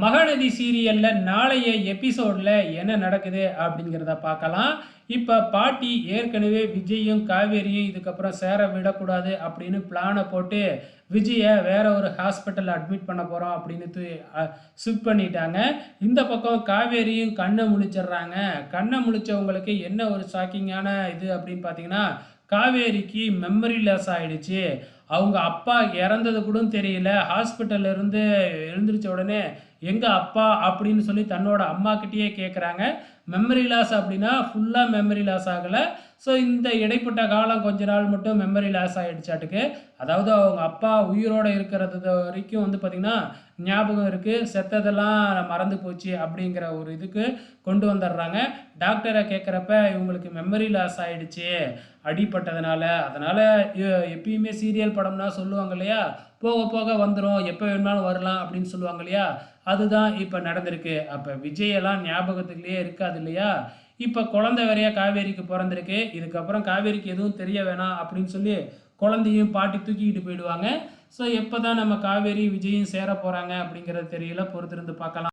மகாநதி சீரியல்ல நாளைய எபிசோட்ல என்ன நடக்குது அப்படிங்கிறத பார்க்கலாம். இப்போ பாட்டி ஏற்கனவே விஜயும் காவேரியும் இதுக்கப்புறம் சேர விடக்கூடாது அப்படின்னு பிளானை போட்டு விஜயை வேற ஒரு ஹாஸ்பிட்டல் அட்மிட் பண்ண போகிறோம் அப்படின்னு ஷிஃப்ட் பண்ணிட்டாங்க. இந்த பக்கம் காவேரியும் கண்ணை முழிச்சிடுறாங்க. கண்ணை முழிச்சவங்களுக்கு என்ன ஒரு ஷாக்கிங்கான இது அப்படின்னு பார்த்தீங்கன்னா காவேரிக்கு மெமரி லாஸ் ஆகிடுச்சு அவங்க அப்பா இறந்தது கூட தெரியல. ஹாஸ்பிட்டல்லேருந்து எழுந்திரிச்ச உடனே எங்கள் அப்பா அப்படின்னு சொல்லி தன்னோட அம்மாக்கிட்டேயே கேட்குறாங்க மெமரி லாஸ் அப்படின்னா ஃபுல்லாக மெமரி லாஸ் ஆகலை. ஸோ இந்த இடைப்பட்ட காலம் கொஞ்ச நாள் மட்டும் மெமரி லாஸ் ஆகிடுச்சாட்டுக்கு அதாவது அவங்க அப்பா உயிரோடு இருக்கிறது வரைக்கும் வந்து பார்த்திங்கன்னா ஞாபகம் இருக்குது செத்ததெல்லாம் மறந்து போச்சு அப்படிங்கிற ஒரு இதுக்கு கொண்டு வந்துடுறாங்க. டாக்டரை கேட்குறப்ப இவங்களுக்கு மெமரி லாஸ் ஆகிடுச்சு அடிப்பட்டதுனால அதனால் எப்பயுமே சீரியல் படம்னா சொல்லுவாங்க இல்லையா? போக போக வந்துடும் எப்போ வேணுமாலும் வரலாம் அப்படின்னு சொல்லுவாங்க இல்லையா? அதுதான் இப்போ நடந்திருக்கு. அப்போ விஜயெல்லாம் ஞாபகத்துலேயே இருக்காது இல்லையா? இப்போ குழந்தை வரையா காவேரிக்கு பிறந்திருக்கு. இதுக்கப்புறம் காவேரிக்கு எதுவும் தெரிய வேணாம் அப்படின்னு சொல்லி குழந்தையும் பாட்டி தூக்கிக்கிட்டு போயிடுவாங்க. ஸோ எப்போ தான் நம்ம காவேரி விஜயும் சேர போகிறாங்க அப்படிங்கிறது தெரியல. பொறுத்திருந்து பார்க்கலாம்.